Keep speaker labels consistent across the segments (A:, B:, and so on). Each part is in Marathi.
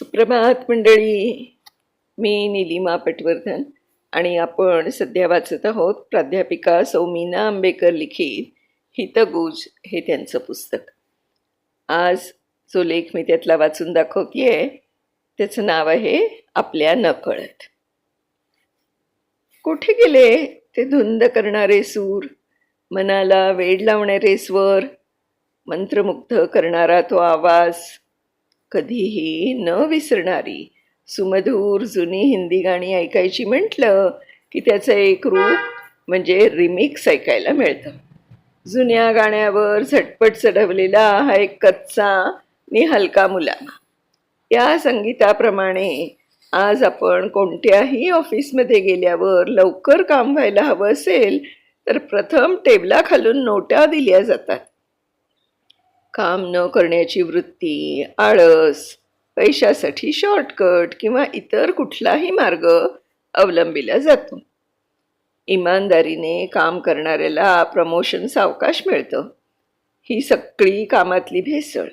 A: सुप्रभात मंडळी. मी निलिमा पटवर्धन आणि आपण सध्या वाचत आहोत प्राध्यापिका सौमीना आंबेकर लिखित हितगुज हे त्यांचं पुस्तक. आज जो लेख मी त्यातला वाचून दाखवतेय त्याचं नाव आहे आपल्या नकळत. कुठे गेले ते धुंद करणारे सूर? मनाला वेड लावणारे स्वर? मंत्रमुग्ध करणारा तो आवाज? कधीही न विसरणारी सुमधूर जुनी हिंदी गाणी ऐकायची म्हटलं की त्याचं एक रूप म्हणजे रिमिक्स ऐकायला मिळतं. जुन्या गाण्यावर झटपट चढवलेला हा एक कच्चा नि हलका मुलामा. या संगीताप्रमाणे आज आपण कोणत्याही ऑफिसमध्ये गेल्यावर लवकर काम व्हायला हवं असेल तर प्रथम टेबलाखालून नोटा दिल्या जातात. काम न करण्याची वृत्ती आळस पैशासाठी शॉर्टकट किंवा इतर कुठलाही मार्ग अवलंबिला जातो. इमानदारीने काम करणाऱ्याला प्रमोशन सावकाश मिळतं. ही सगळी कामातली भेसळ.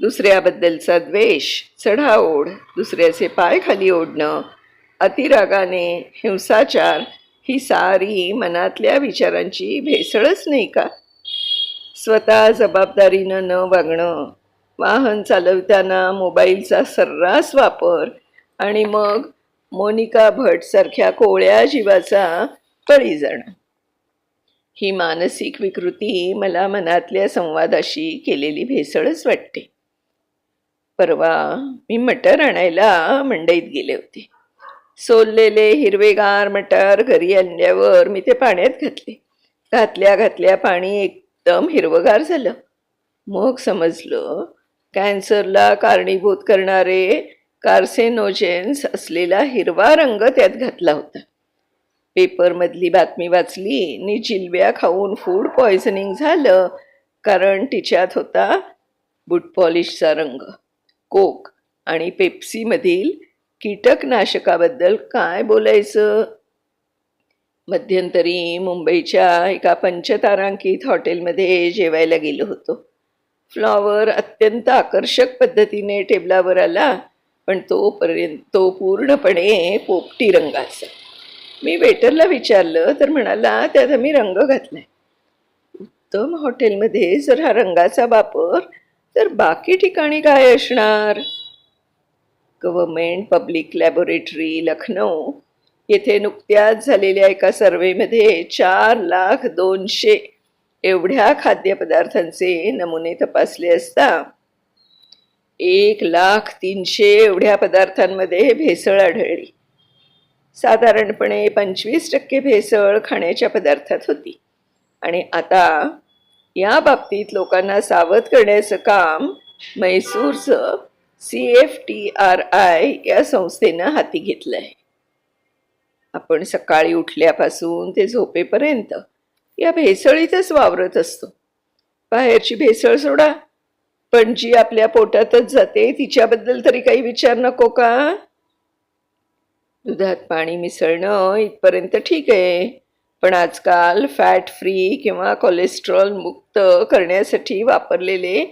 A: दुसऱ्याबद्दलचा द्वेष चढाओढ दुसऱ्याचे पाय खाली ओढणं अतिरागाने हिंसाचार ही सारी मनातल्या विचारांची भेसळच नाही का? स्वतः जबाबदारीनं न वागणं वाहन चालवताना मोबाईलचा सर्रास वापर आणि मग मोनिका भटसारख्या कोवळ्या जीवाचा बळी जाणं. ही मानसिक विकृती मला मनातल्या संवादाशी केलेली भेसळच वाटते. परवा मी मटर आणायला मंडईत गेले होते. सोललेले हिरवेगार मटार घरी आणल्यावर मी ते पाण्यात घातले. घातल्या घातल्या पाणी एक एकदम हिरवगार झालं. मग समजलं कॅन्सरला कारणीभूत करणारे कार्सेनोजेन्स असलेला हिरवा रंग त्यात घातला होता. पेपरमधली बातमी वाचली नि जिलब्या खाऊन फूड पॉयझनिंग झालं कारण तिच्यात होता बूट पॉलिशचा रंग. कोक आणि पेप्सीमधील कीटकनाशकाबद्दल काय बोलायचं? मध्यंतरी मुंबईच्या एका पंचतारांकित हॉटेलमध्ये जेवायला गेलो होतो. फ्लॉवर अत्यंत आकर्षक पद्धतीने टेबलावर आला पण तोपर्यंत तो पूर्णपणे पोपटी रंगाचा. मी वेटरला विचारलं तर म्हणाला त्यात आम्ही रंग घातलाय. उत्तम हॉटेलमध्ये जर हा रंगाचा वापर तर बाकी ठिकाणी काय असणार? गव्हर्मेंट पब्लिक लॅबोरेटरी लखनौ येथे नुकत्याच झालेल्या एका सर्वेमध्ये चार लाख दोनशे एवढ्या खाद्यपदार्थांचे नमुने तपासले असता एक लाख तीनशे एवढ्या पदार्थांमध्ये भेसळ आढळली. साधारणपणे पंचवीस टक्के भेसळ खाण्याच्या पदार्थात होती. आणि आता या बाबतीत लोकांना सावध करण्याचं काम म्हैसूरचं C F T R I या संस्थेनं हाती घेतलं आहे आपण सकाळी उठल्यापासून ते झोपेपर्यंत या भेसळीतच वावरत असतो. बाहेरची भेसळ सोडा. पण जी आपल्या पोटातच जाते तिच्याबद्दल तरी काही विचार नको का? दुधात पाणी मिसळणं इथपर्यंत ठीक आहे. पण आजकाल फॅट फ्री किंवा कोलेस्ट्रॉल मुक्त करण्यासाठी वापरलेले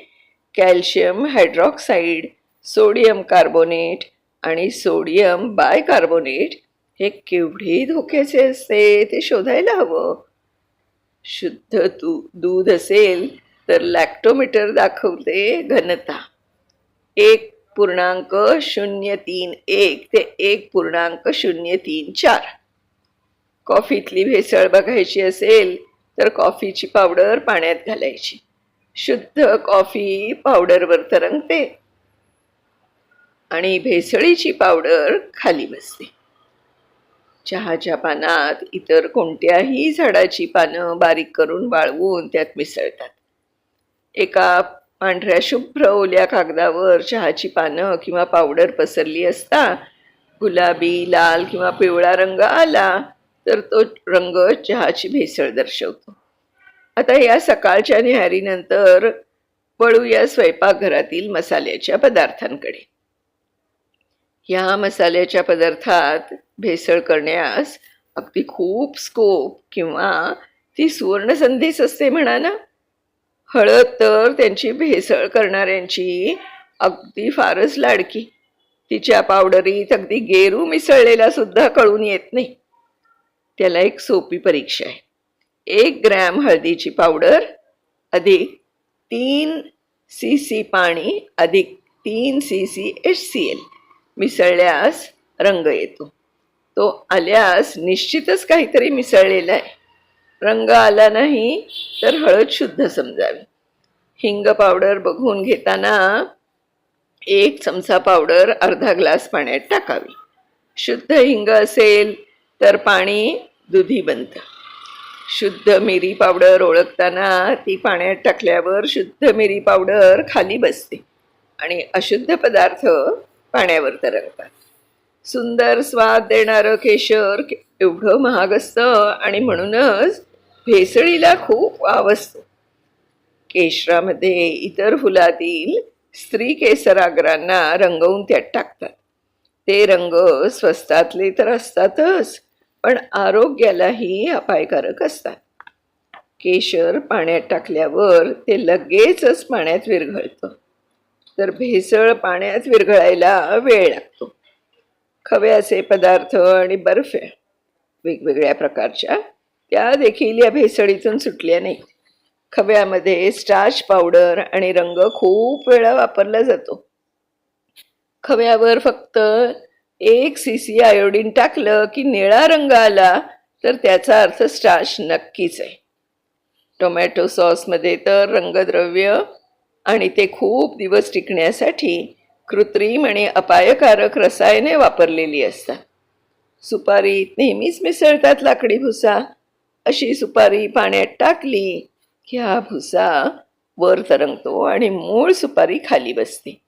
A: कॅल्शियम हायड्रॉक्साईड सोडियम कार्बोनेट आणि सोडियम बायकार्बोनेट हे केवढे धोक्याचे असते? ते शोधायला हवं. शुद्ध तू दूध असेल तर लॅक्टोमीटर दाखवते घनता. एक पूर्णांक शून्य तीन एक ते एक पूर्णांक शून्य तीन चार. कॉफीतली भेसळ बघायची असेल तर कॉफीची पावडर पाण्यात घालायची. शुद्ध कॉफी पावडरवर तरंगते. आणि भेसळीची पावडर खाली बसते. चहाच्या पानात इतर कोणत्याही झाडाची पानं बारीक करून वाळवून त्यात मिसळतात. एका पांढऱ्या शुभ्र ओल्या कागदावर चहाची पानं किंवा पावडर पसरली असता गुलाबी लाल किंवा पिवळा रंग आला तर तो रंग चहाची भेसळ दर्शवतो. आता या सकाळच्या न्याहारीनंतर वळूया स्वयंपाकघरातील मसाल्याच्या पदार्थांकडे. ह्या मसाल्याच्या पदार्थात भेसळ करण्यास अगदी खूप स्कोप किंवा ती सुवर्ण संधीच असते म्हणा ना. हळद तर त्यांची भेसळ करणाऱ्यांची अगदी फारच लाडकी. तिच्या पावडरीत अगदी गेरू मिसळलेला सुद्धा कळून येत नाही. त्याला एक सोपी परीक्षा आहे. एक ग्रॅम हळदीची पावडर अधिक तीन सी सी पाणी अधिक तीन C C H C L. मिसळल्यास रंग येतो. तो आल्यास निश्चितच काहीतरी मिसळलेला आहे. रंग आला नाही तर हळद शुद्ध समजावी. हिंग पावडर बघून घेताना एक चमचा पावडर अर्धा ग्लास पाण्यात टाकावी. शुद्ध हिंग असेल तर पाणी दुधी बनतं. शुद्ध मिरी पावडर ओळखताना ती पाण्यात टाकल्यावर शुद्ध मिरी पावडर खाली बसते. आणि अशुद्ध पदार्थ पाण्यावर तरंगतात. सुंदर स्वाद देणारं केशर एवढं महाग असतं आणि म्हणूनच भेसळीला खूप वाव असतो. केशरामध्ये इतर फुलातील स्त्री केसरागरांना रंगवून त्यात टाकतात. ते रंग स्वस्तातले तर असतातच पण आरोग्यालाही अपायकारक असतात. केशर पाण्यात टाकल्यावर ते लगेचच पाण्यात विरघळतं. तर भेसळ पाण्यात विरघळायला वेळ लागतो. खव्याचे पदार्थ आणि बर्फ वेगवेगळ्या प्रकारच्या त्या देखील या भेसळीतून सुटल्या नाहीत. खव्यामध्ये स्टार्च पावडर आणि रंग खूप वेळा वापरला जातो. खव्यावर फक्त एक सी सी आयोडीन टाकलं की निळा रंग आला तर त्याचा अर्थ स्टार्च नक्कीच आहे. टोमॅटो सॉसमध्ये तर रंगद्रव्य आणि ते खूप दिवस टिकण्यासाठी कृत्रिम आणि अपायकारक रसायने वापरलेली असतात. सुपारीत नेहमीच मिसळतात लाकडी भुसा. अशी सुपारी पाण्यात टाकली की हा भुसा वर तरंगतो आणि मूळ सुपारी खाली बसते.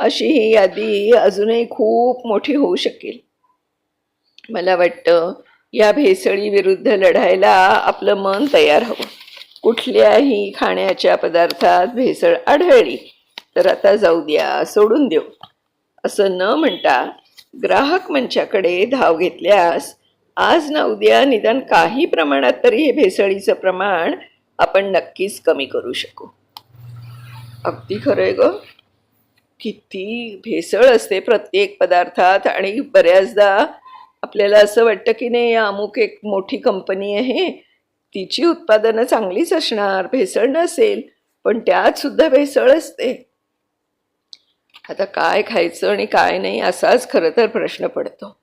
A: अशी ही यादी अजूनही खूप मोठी होऊ शकेल. मला वाटतं या भेसळीविरुद्ध लढायला आपलं मन तयार हवं. कुठल्याही खाण्याच्या पदार्थात भेसळ आढळली तर आता जाऊ द्या सोडून देऊ. असं न म्हणता ग्राहक मंचाकडे धाव घेतल्यास आज ना उद्या निदान काही प्रमाणात तरी हे भेसळीचं प्रमाण आपण नक्कीच कमी करू शकू. अगदी खरं आहे ग. किती भेसळ असते प्रत्येक पदार्थात आणि बऱ्याचदा आपल्याला असं वाटतं की नाही अमुक एक मोठी कंपनी आहे तिची उत्पादनं चांगलीच असणार भेसळ नसेल पण त्यात सुद्धा भेसळ असते. आता काय खायचं आणि काय नाही असाच खरं तर प्रश्न पडतो.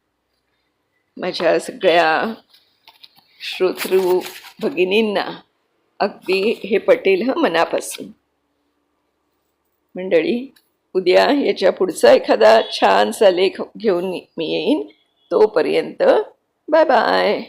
A: माझ्या सगळ्या श्रोतृ भगिनींना अगदी हे पटेल ह मनापासून. मंडळी उद्या याच्या पुढचा एखादा छानसा लेख घेऊन मी येईन. तोपर्यंत बाय बाय.